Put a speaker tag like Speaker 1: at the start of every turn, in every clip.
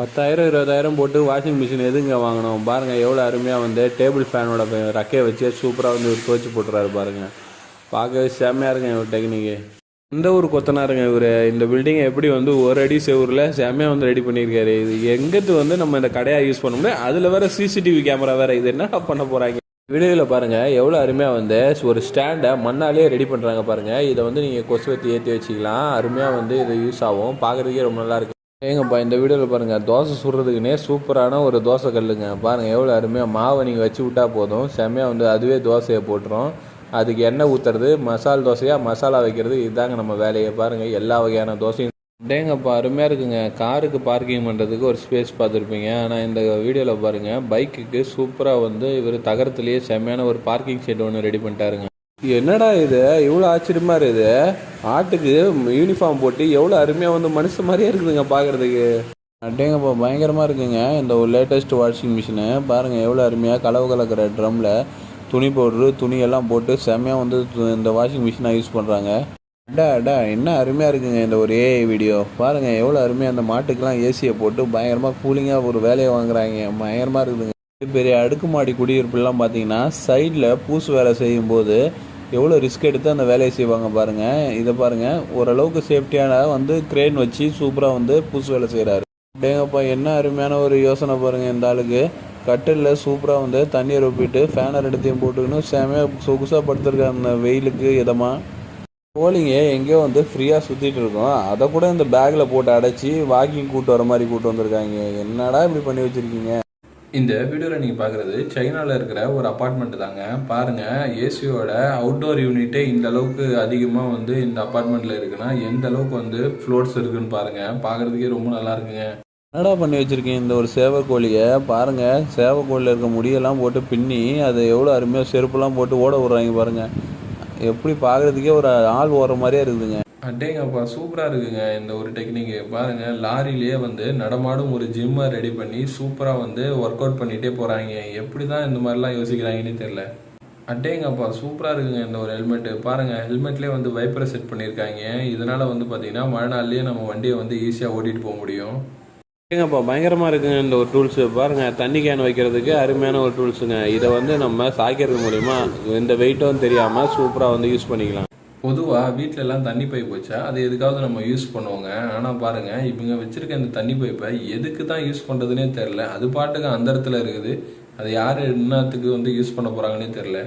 Speaker 1: பத்தாயிரம் இருபதாயிரம் போட்டு வாஷிங் மிஷின் எதுங்க வாங்கினோம் பாருங்கள் எவ்வளோ அருமையாக வந்து டேபிள் ஃபேனோட ரக்கையை வச்சு சூப்பராக வந்து இவர் துவச்சி போட்டுறாரு பாருங்கள் பார்க்கவே செம்மையாக இருக்குங்க இவர் டெக்னிக்கு இந்த ஒரு கொத்தனாருங்க இவர். இந்த பில்டிங்கை எப்படி வந்து ஒரு அடி செவரில் செம்மையாக வந்து ரெடி பண்ணியிருக்காரு. இது எங்கிட்டு வந்து நம்ம இந்த கடையாக யூஸ் பண்ண முடியும்? அதில் வேறு சிசிடிவி கேமரா வேறு. இது என்ன பண்ண போகிறாங்க வீடியோவில் பாருங்கள் எவ்வளோ அருமையாக வந்து ஒரு ஸ்டாண்டை மண்ணாலே ரெடி பண்ணுறாங்க பாருங்கள் இதை வந்து நீங்கள் கொசுவத்தி ஏற்றி வச்சிக்கலாம். அருமையாக வந்து இது யூஸ் ஆகும். பார்க்குறதுக்கே ரொம்ப நல்லாயிருக்கு ஏங்கப்பா இந்த வீடியோவில் பாருங்கள் தோசை சுடுறதுக்குன்னே சூப்பரான ஒரு தோசை கல்லுங்க. பாருங்கள் எவ்வளோ அருமையாக மாவை நீங்கள் வச்சு விட்டால் போதும். செம்மையாக வந்து அதுவே தோசையை போட்டுரும். அதுக்கு எண்ணெய் ஊற்றுறது மசால் தோசையாக மசாலா வைக்கிறது இதுதாங்க நம்ம வேலையை. பாருங்கள் எல்லா வகையான தோசையும். டேங்கப்பா அருமையாக இருக்குங்க. காருக்கு பார்க்கிங் பண்ணுறதுக்கு ஒரு ஸ்பேஸ் பார்த்துருப்பீங்க. ஆனால் இந்த வீடியோவில் பாருங்கள் பைக்குக்கு சூப்பராக வந்து இவர் தகரத்துலேயே செம்மையான ஒரு பார்க்கிங் ஷெட் ஒன்று ரெடி பண்ணிட்டாருங்க. என்னடா இது? இவ்வளோ ஆச்சரியமா இருக்குது. ஆட்டுக்கு யூனிஃபார்ம் போட்டு எவ்வளோ அருமையாக வந்து மனுஷன் மாதிரியே இருக்குதுங்க பார்க்குறதுக்கு அட்டேங்கப்பா பயங்கரமாக இருக்குங்க. இந்த ஒரு லேட்டஸ்ட் வாஷிங் மிஷினு பாருங்கள் எவ்வளோ அருமையாக கலவு கலக்கிற ட்ரம்மில் துணி பவுட்ரு துணியெல்லாம் போட்டு செம்மையாக வந்து இந்த வாஷிங் மிஷினாக யூஸ் பண்ணுறாங்க அடா அடா என்ன அருமையாக இருக்குங்க இந்த ஒரு ஏஐ வீடியோ பாருங்கள் எவ்வளோ அருமையாக அந்த மாட்டுக்கெல்லாம் ஏசியை போட்டு பயங்கரமாக கூலிங்காக ஒரு வேலையை வாங்குறாங்க. பயங்கரமாக இருக்குதுங்க. பெரிய அடுக்குமாடி குடியிருப்புலாம் பார்த்தீங்கன்னா சைடில் பூசு வேலை செய்யும்போது எவ்வளோ ரிஸ்க் எடுத்து அந்த வேலையை செய்வாங்க பாருங்கள் இதை பாருங்கள் ஓரளவுக்கு சேஃப்டியான வந்து க்ரேன் வச்சு சூப்பராக வந்து புதுசு வேலை செய்கிறாரு டேங்கப்பா என்ன அருமையான ஒரு யோசனை பாருங்கள் இந்த ஆளுக்கு. கட்டிலில் சூப்பராக வந்து தண்ணியை ரொப்பிட்டு ஃபேனர் எடுத்தையும் போட்டுக்கணும். செமையாக சொகுசாக படுத்துருக்காங்க அந்த வெயிலுக்கு இதமாக கோழிங்க எங்கேயோ வந்து ஃப்ரீயாக சுற்றிட்டு இருக்கோம். அதை கூட இந்த பேக்கில் போட்டு அடைச்சி வாக்கிங் கூட்டு வர மாதிரி கூட்டு வந்திருக்காங்க. என்னடா இப்படி பண்ணி வச்சுருக்கீங்க? இந்த வீடியோவில் நீங்கள் பார்க்குறது சைனாவில் இருக்கிற ஒரு அப்பார்ட்மெண்ட் தாங்க. பாருங்கள் ஏசியோட அவுட்டோர் யூனிட்டே இந்த அளவுக்கு அதிகமாக வந்து இந்த அப்பார்ட்மெண்ட்டில் இருக்குன்னா எந்த அளவுக்கு வந்து ஃப்ளோர்ஸ் இருக்குன்னு பாருங்கள் பார்க்குறதுக்கே ரொம்ப நல்லா இருக்குங்க. என்னடா பண்ணி வச்சுருக்கேன் இந்த ஒரு சேவக்கோழியை? பாருங்கள் சேவக்கோழியில் இருக்க முடியெல்லாம் போட்டு பின்னி அதை எவ்வளோ அருமையாக செருப்புலாம் போட்டு ஓட விட்றாங்க பாருங்கள் எப்படி பார்க்குறதுக்கே ஒரு ஆள் ஓடுற மாதிரியே இருக்குதுங்க. அட்டேங்கப்பா சூப்பராக இருக்குங்க இந்த ஒரு டெக்னிக்கு பாருங்கள் லாரிலேயே வந்து நடமாடும் ஒரு ஜிம்மை ரெடி பண்ணி சூப்பராக வந்து ஒர்க் அவுட் பண்ணிகிட்டே போகிறாங்க எப்படி தான் இந்த மாதிரிலாம் யோசிக்கிறாங்கன்னே தெரில அட்டேங்கப்பா சூப்பராக இருக்குங்க இந்த ஒரு ஹெல்மெட்டு பாருங்கள் ஹெல்மெட்லேயே வந்து வைப்பரை செட் பண்ணியிருக்காங்க. இதனால் வந்து பார்த்தீங்கன்னா மழை நாள்லேயே நம்ம வண்டியை வந்து ஈஸியாக ஓட்டிகிட்டு போக முடியும். ஏங்கப்பா பயங்கரமாக இருக்குங்க இந்த ஒரு டூல்ஸு பாருங்கள் தண்ணி கேன் வைக்கிறதுக்கு அருமையான ஒரு டூல்ஸுங்க இதை வந்து நம்ம சாய்க்கிறது மூலிமா இந்த வெயிட்டும் தெரியாமல் சூப்பராக வந்து யூஸ் பண்ணிக்கலாம். பொதுவாக வீட்டில எல்லாம் தண்ணி பைப் வச்சா அது எதுக்காவது நம்ம யூஸ் பண்ணுவோங்க. ஆனால் பாருங்க இவங்க வச்சிருக்க இந்த தண்ணி பைப்பை எதுக்கு தான் யூஸ் பண்ணுறதுனே தெரில அது பாட்டுக்கு அந்த இடத்துல இருக்குது. அது யார் என்னத்துக்கு வந்து யூஸ் பண்ண போகிறாங்கன்னே தெரில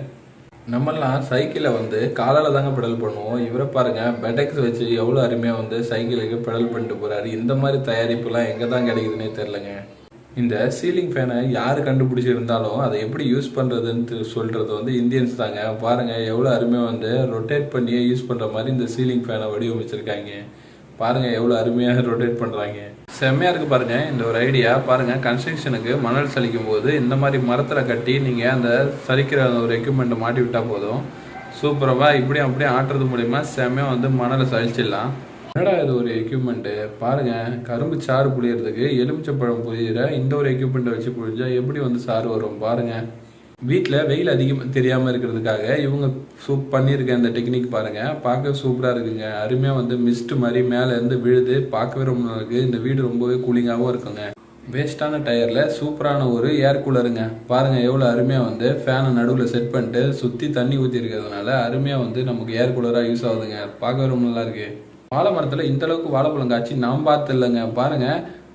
Speaker 1: நம்மெல்லாம் சைக்கிளை வந்து காலால் தாங்க பெடல் பண்ணுவோம். இவரை பாருங்க பெடெக்ஸ் வச்சு எவ்வளோ அருமையாக வந்து சைக்கிளுக்கு பெடல் பண்ணிட்டு போறாரு. இந்த மாதிரி தயாரிப்புலாம் எங்கே தான் கிடைக்குதுன்னே தெரிலங்க இந்த சீலிங் ஃபேனை யார் கண்டுபிடிச்சிருந்தாலும் அதை எப்படி யூஸ் பண்ணுறதுன்னு சொல்கிறது வந்து இந்தியன்ஸ் தாங்க. பாருங்கள் எவ்வளோ அருமையாக வந்து ரொட்டேட் பண்ணியே யூஸ் பண்ணுற மாதிரி இந்த சீலிங் ஃபேனை வடிவமைச்சிருக்காங்க. பாருங்கள் எவ்வளோ அருமையாக ரொட்டேட் பண்ணுறாங்க செம்மையாக இருக்குது பாருங்கள் இந்த ஒரு ஐடியா பாருங்க கன்ஸ்ட்ரக்ஷனுக்கு மணல் சலிக்கும் போது இந்த மாதிரி மரத்தில் கட்டி நீங்கள் அந்த சலிக்கிற அந்த ஒரு எக்யூப்மெண்ட்டை மாட்டி விட்டால் போதும். சூப்பராக இப்படியும் அப்படியே ஆட்டுறது மூலிமா செம்மையாக வந்து மணலை சலிச்சிடலாம். என்னடா இது ஒரு எக்யூப்மெண்ட்டு பாருங்க கரும்பு சாறு புளியறதுக்கு எலுமிச்சப்பழம் புளியிற இந்த ஒரு எக்யூப்மெண்ட்டை வச்சு புளிஞ்சா எப்படி வந்து சாறு வரும் பாருங்க. வீட்டில் வெயில் அதிகமாக தெரியாமல் இருக்கிறதுக்காக இவங்க சூப் பண்ணியிருக்க இந்த டெக்னிக் பாருங்கள் பார்க்க சூப்பராக இருக்குங்க. அருமையாக வந்து மிஸ்ட் மாதிரி மேலே இருந்து விழுது பார்க்கவே ரொம்ப நல்லா இந்த வீடு ரொம்பவே கூலிங்காகவும் இருக்குங்க. வேஸ்டான டயரில் சூப்பரான ஒரு ஏர் கூலருங்க பாருங்க எவ்வளோ அருமையாக வந்து ஃபேனை நடுவில் செட் பண்ணிட்டு சுற்றி தண்ணி ஊற்றி இருக்கிறதுனால அருமையாக வந்து நமக்கு ஏர் கூலராக யூஸ் ஆகுதுங்க. பார்க்கவே ரொம்ப நல்லா இருக்குது வாழை மரத்தில் இந்த அளவுக்கு வாழைப்பழம் காய்ச்சி நான் பார்த்து இல்லைங்க பாருங்க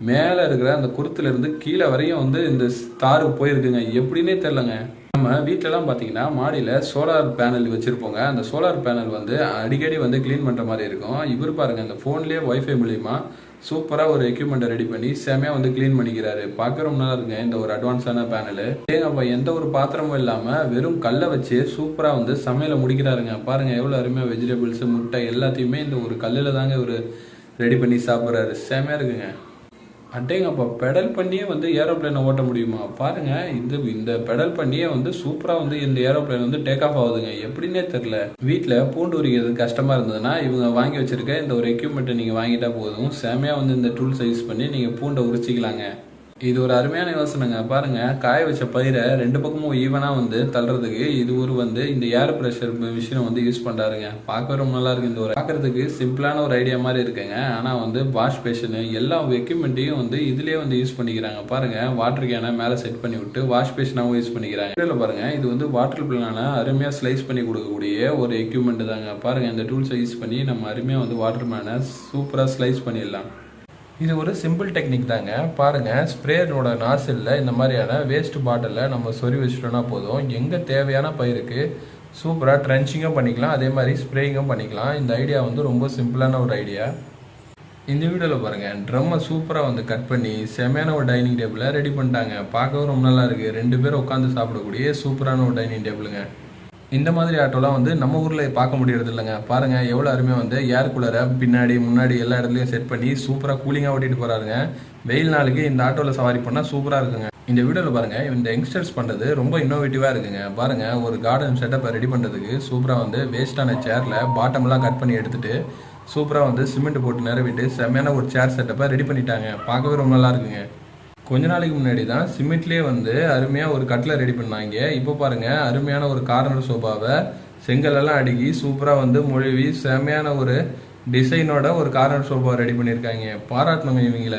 Speaker 1: மேலே இருக்கிற அந்த குருத்துல இருந்து கீழே வரையும் வந்து இந்த தாரு போயிருக்குங்க. எப்படின்னே தெரிலங்க நம்ம வீட்டிலலாம் பார்த்தீங்கன்னா மாடியில் சோலார் பேனல் வச்சுருப்போங்க. அந்த சோலார் பேனல் வந்து அடிக்கடி வந்து க்ளீன் பண்ணுற மாதிரி இருக்கும். இவர் பாருங்க அந்த ஃபோன்லேயே ஒய்ஃபை மூலிமா சூப்பராக ஒரு எக்யூப்மெண்ட்டை ரெடி பண்ணி செமையாக வந்து க்ளீன் பண்ணிக்கிறாரு. பார்க்க ரொம்ப நல்லா இருக்குங்க இந்த ஒரு அட்வான்ஸான பேனலு ஏங்கப்பா எந்த ஒரு பாத்திரமும் இல்லாமல் வெறும் கல்லை வச்சு சூப்பராக வந்து சமையலை முடிக்கிறாருங்க. பாருங்க எவ்வளோ அருமையாக வெஜிடபிள்ஸ் முட்டை எல்லாத்தையுமே இந்த ஒரு கல்லில் தாங்க ஒரு ரெடி பண்ணி சாப்பிட்றாரு. செமையாக இருக்குங்க. அட்டேங்கப்பா பெடல் பண்ணியே வந்து ஏரோப்ளேனை ஓட்ட முடியுமா? பாருங்க இந்த இந்த பெடல் பண்ணியே வந்து சூப்பராக வந்து இந்த ஏரோப்ளேன் வந்து டேக் ஆஃப் ஆகுதுங்க. எப்படின்னே தெரில வீட்டில் பூண்டு உரிக்கிறது கஷ்டமாக இருந்ததுன்னா இவங்க வாங்கி வச்சிருக்க இந்த ஒரு எக்யூப்மெண்ட்டை நீங்கள் வாங்கிட்டா போதும். செமையாக வந்து இந்த டூல்ஸை யூஸ் பண்ணி நீங்கள் பூண்டை உரிச்சிக்கலாங்க. இது ஒரு அருமையான யோசனைங்க. பாருங்க காய வச்ச பயிரை ரெண்டு பக்கமும் ஈவனா வந்து தள்ளுறதுக்கு இது ஒரு வந்து இந்த ஏர் ப்ரெஷர் மிஷினை வந்து யூஸ் பண்றாருங்க. பார்க்க ரொம்ப நல்லா இருக்கு இந்த ஒரு பார்க்கறதுக்கு சிம்பிளான ஒரு ஐடியா மாதிரி இருக்குங்க. ஆனா வந்து வாஷ் பேஷனு எல்லா எக்யூப்மெண்ட்டையும் வந்து இதுலயே வந்து யூஸ் பண்ணிக்கிறாங்க. பாருங்க வாட்டர் கேனை மேல செட் பண்ணி விட்டு வாஷ் பேஷனாகவும் யூஸ் பண்ணிக்கிறாங்க. இதுல பாருங்க இது வந்து வாட்டர் பிளான அருமையா ஸ்லைஸ் பண்ணி கொடுக்கக்கூடிய ஒரு எக்யூப்மெண்ட் தாங்க பாருங்க இந்த டூல்ஸை யூஸ் பண்ணி நம்ம அருமையா வந்து வாட்டர் மேனை சூப்பரா ஸ்லைஸ் பண்ணிடலாம். இது ஒரு சிம்பிள் டெக்னிக் தாங்க. பாருங்கள் ஸ்ப்ரேயரோட நாசிலில் இந்த மாதிரியான வேஸ்ட் பாட்டிலில் நம்ம சொறி வச்சுட்டோன்னா போதும். எங்கே தேவையான பயிருக்கு சூப்பராக ட்ரென்ச்சிங்கும் பண்ணிக்கலாம். அதே மாதிரி ஸ்ப்ரேயிங்கும் பண்ணிக்கலாம். இந்த ஐடியா வந்து ரொம்ப சிம்பிளான ஒரு ஐடியா இந்த வீடியோவில் பாருங்கள் ட்ரம்மை சூப்பராக வந்து கட் பண்ணி செமையான ஒரு டைனிங் டேபிளை ரெடி பண்ணிட்டாங்க. பார்க்கவும் ரொம்ப நல்லா இருக்குது ரெண்டு பேரும் உட்காந்து சாப்பிடக்கூடிய சூப்பரான ஒரு டைனிங் டேபிளுங்க இந்த மாதிரி ஆட்டோலாம் வந்து நம்ம ஊரில் பார்க்க முடியறது இல்லைங்க பாருங்கள் எவ்வளோ அருமையாக வந்து ஏர் கூலரை பின்னாடி முன்னாடி எல்லா இடத்துலையும் செட் பண்ணி சூப்பராக கூலிங்காக ஓட்டிட்டு போகிறாருங்க வெயில் நாளுக்கு இந்த ஆட்டோவில் சவாரி பண்ணால் சூப்பராக இருக்குங்க. இந்த வீடியோவில் பாருங்கள் இந்த யங்ஸ்டர்ஸ் பண்ணுறது ரொம்ப இன்னோவேட்டிவாக இருக்குங்க. பாருங்கள் ஒரு கார்டன் செட்டப்பை ரெடி பண்ணுறதுக்கு சூப்பராக வந்து வேஸ்டான சேரில் பாட்டம்லாம் கட் பண்ணி எடுத்துட்டு சூப்பராக வந்து சிமெண்ட் போட்டு நிறவிட்டு செம்மையான ஒரு சேர் செட்டப்பை ரெடி பண்ணிட்டாங்க. பார்க்கவே ரொம்ப நல்லா இருக்குங்க. கொஞ்ச நாளைக்கு முன்னாடி தான் சிமெண்ட்லேயே வந்து அருமையாக ஒரு கட்டில் ரெடி பண்ணாங்க. இப்போ பாருங்க அருமையான ஒரு கார்னர் சோஃபாவை செங்கலெல்லாம் அடுக்கி சூப்பராக வந்து மொழிவி செம்மையான ஒரு டிசைனோட ஒரு கார்னர் சோஃபா ரெடி பண்ணியிருக்காங்க. பாராட்டணுங்க இவங்கள.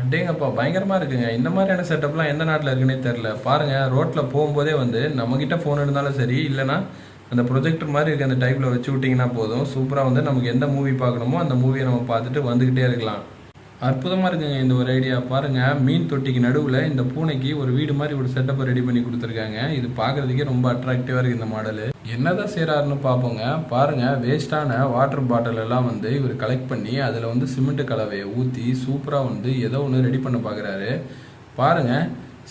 Speaker 1: அப்படிங்கப்பா பயங்கரமாக இருக்குங்க. இந்த மாதிரியான செட்டப்லாம் எந்த நாட்டில் இருக்குன்னே தெரில பாருங்கள் ரோட்டில் போகும்போதே வந்து நம்மக்கிட்ட ஃபோன் இருந்தாலும் சரி இல்லைனா அந்த ப்ரொஜெக்டர் மாதிரி இருக்க அந்த டைப்பில் வச்சு விட்டிங்கன்னா போதும். சூப்பராக வந்து நமக்கு எந்த மூவி பார்க்கணுமோ அந்த மூவியை நம்ம பார்த்துட்டு வந்துக்கிட்டே இருக்கலாம். அற்புதமாக இருக்குங்க இந்த ஒரு ஐடியா பாருங்க மீன் தொட்டிக்கு நடுவில் இந்த பூனைக்கு ஒரு வீடு மாதிரி ஒரு செட்டப்பை ரெடி பண்ணி கொடுத்துருக்காங்க. இது பார்க்கறதுக்கே ரொம்ப அட்ராக்டிவாக இருக்குது இந்த மாடலு என்னதான் செய்கிறாருன்னு பார்ப்போங்க பாருங்க வேஸ்டான வாட்டர் பாட்டில் எல்லாம் வந்து இவர் கலெக்ட் பண்ணி அதில் வந்து சிமெண்ட் கலவையை ஊற்றி சூப்பராக வந்து ஏதோ ஒன்று ரெடி பண்ண பார்க்குறாரு பாருங்க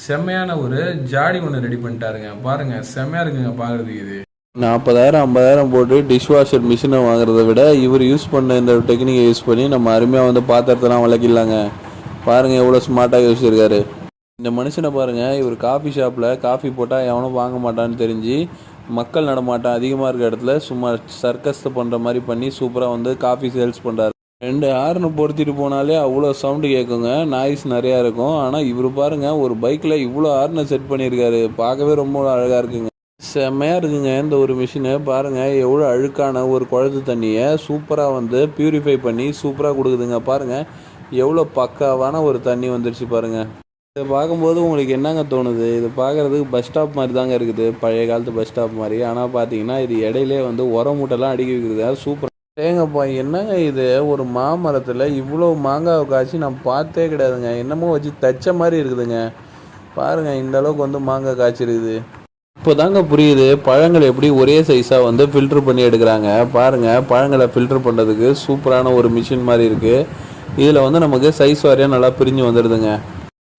Speaker 1: செம்மையான ஒரு ஜாடி ஒன்று ரெடி பண்ணிட்டாருங்க. பாருங்க செம்மையாக இருக்குங்க பார்க்கறதுக்கு இது.
Speaker 2: நாற்பதாயிரம் ஐம்பதாயிரம் போட்டு டிஷ் வாஷர் மிஷினை வாங்குறத விட இவர் யூஸ் பண்ண இந்த டெக்னிக்கை யூஸ் பண்ணி நம்ம அருமையாக வந்து பாத்திரத்தெல்லாம் விளக்கிடலாங்க. பாருங்கள் எவ்வளோ ஸ்மார்ட்டாக யோசிச்சிருக்காரு. இந்த மனுஷனை பாருங்கள் இவர் காஃபி ஷாப்பில் காஃபி போட்டால் எவனும் வாங்க மாட்டான்னு தெரிஞ்சு மக்கள் நடமாட்டம் அதிகமாக இருக்க இடத்துல சும்மா சர்க்கஸ் பண்ணுற மாதிரி பண்ணி சூப்பராக வந்து காஃபி சேல்ஸ் பண்ணுறாரு ரெண்டு ஹார்னு பொருத்திட்டு போனாலே அவ்வளோ சவுண்டு கேட்குங்க நாய்ஸ் நிறையா இருக்கும். ஆனால் இவர் பாருங்கள் ஒரு பைக்கில் இவ்வளோ ஹார்னை செட் பண்ணியிருக்காரு. பார்க்கவே ரொம்ப அழகாக இருக்குங்க. செம்மையாக இருக்குங்க. இந்த ஒரு மிஷினு பாருங்கள் எவ்வளோ அழுக்கான ஒரு குழத்து தண்ணியை சூப்பராக வந்து ப்யூரிஃபை பண்ணி சூப்பராக கொடுக்குதுங்க. பாருங்கள் எவ்வளோ பக்காவான ஒரு தண்ணி வந்துடுச்சு பாருங்கள் இதை பார்க்கும்போது உங்களுக்கு என்னங்க தோணுது? இது பார்க்குறதுக்கு பஸ் ஸ்டாப் மாதிரி தாங்க இருக்குது. பழைய காலத்து பஸ் ஸ்டாப் மாதிரி. ஆனால் பார்த்தீங்கன்னா இது இடையிலே வந்து உரம் மூட்டைலாம் அடுக்கி வைக்கிறது. சூப்பர் ஏங்கப்பா என்னங்க இது? ஒரு மாமரத்தில் இவ்வளோ மாங்காய் காய்ச்சி நான் பார்த்தே கிடையாதுங்க. என்னமோ வச்சு தச்ச மாதிரி இருக்குதுங்க. பாருங்கள் இந்த அளவுக்கு வந்து மாங்காய் காய்ச்சிருக்குது. இப்போ தாங்க புரியுது பழங்கள் எப்படி ஒரே சைஸாக வந்து ஃபில்டர் பண்ணி எடுக்கிறாங்க. பாருங்கள் பழங்களை ஃபில்டர் பண்ணுறதுக்கு சூப்பரான ஒரு மிஷின் மாதிரி இருக்குது இதில் வந்து நமக்கு சைஸ் வாரியாக நல்லா பிரிஞ்சு வந்துடுதுங்க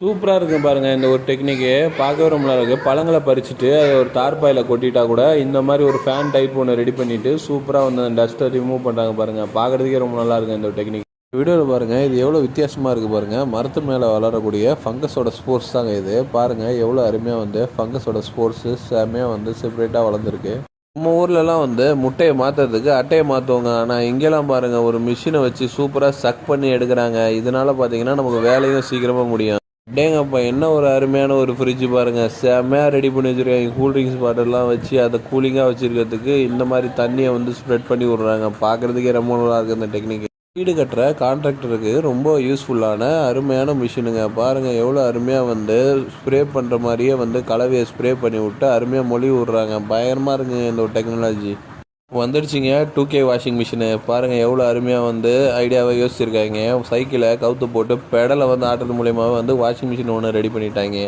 Speaker 2: சூப்பராக இருக்கு பாருங்கள் இந்த ஒரு டெக்னிக்கு பார்க்கவே ரொம்ப நல்லா இருக்குது பழங்களை பறிச்சுட்டு அதை ஒரு தார்பாயில் கொட்டிட்டா கூட இந்த மாதிரி ஒரு ஃபேன் டைப் ஒன்று ரெடி பண்ணிவிட்டு சூப்பராக வந்து அந்த டஸ்ட்டை ரிமூவ் பண்ணுறாங்க பாருங்கள் பார்க்குறதுக்கே ரொம்ப நல்லா இருக்குது இந்த டெக்னிக் வீடியோவில் பாருங்கள் இது எவ்வளோ வித்தியாசமாக இருக்குது பாருங்கள் மரத்து மேலே வளரக்கூடிய ஃபங்கஸோட ஸ்போர்ட்ஸ் தாங்க இது. பாருங்கள் எவ்வளோ அருமையாக வந்து ஃபங்கஸோட ஸ்போர்ட்ஸு செம்மையாக வந்து செப்பரேட்டாக வளர்ந்துருக்கு. நம்ம ஊர்லலாம் வந்து முட்டையை மாற்றுறதுக்கு அட்டையை மாற்றுவாங்க ஆனால் இங்கெல்லாம் பாருங்கள் ஒரு மிஷினை வச்சு சூப்பராக சக் பண்ணி எடுக்கிறாங்க. இதனால பார்த்தீங்கன்னா நமக்கு வேலையும் சீக்கிரமாக முடியும். டேங்கப்பா என்ன ஒரு அருமையான ஒரு ஃப்ரிட்ஜ் பாருங்கள் செம்மையாக ரெடி பண்ணி வச்சுருக்காங்க. கூல்ட்ரிங்க்ஸ் பாட்டிலெலாம் வச்சு அதை கூலிங்காக வச்சுருக்கிறதுக்கு இந்த மாதிரி தண்ணியை வந்து ஸ்ப்ரெட் பண்ணி விட்றாங்க. பார்க்குறதுக்கே ரொம்ப நல்லா இருக்குது இந்த டெக்னிக் வீடு கட்டுற கான்ட்ராக்டருக்கு ரொம்ப யூஸ்ஃபுல்லான அருமையான மிஷினுங்க பாருங்கள் எவ்வளோ அருமையாக வந்து ஸ்ப்ரே பண்ணுற மாதிரியே வந்து கலவையை ஸ்ப்ரே பண்ணி விட்டு அருமையாக மொழி விட்றாங்க பயங்கரமாக இருக்குங்க இந்த ஒரு டெக்னாலஜி வந்துடுச்சிங்க டூ கே வாஷிங் மிஷினு பாருங்கள் எவ்வளோ அருமையாக வந்து ஐடியாவை யோசிச்சிருக்காங்க. சைக்கிளை கவுத்து போட்டு பெடலை வந்து ஆட்டுறது மூலயமா வந்து வாஷிங் மிஷின் ஒன்று ரெடி பண்ணிட்டாங்க.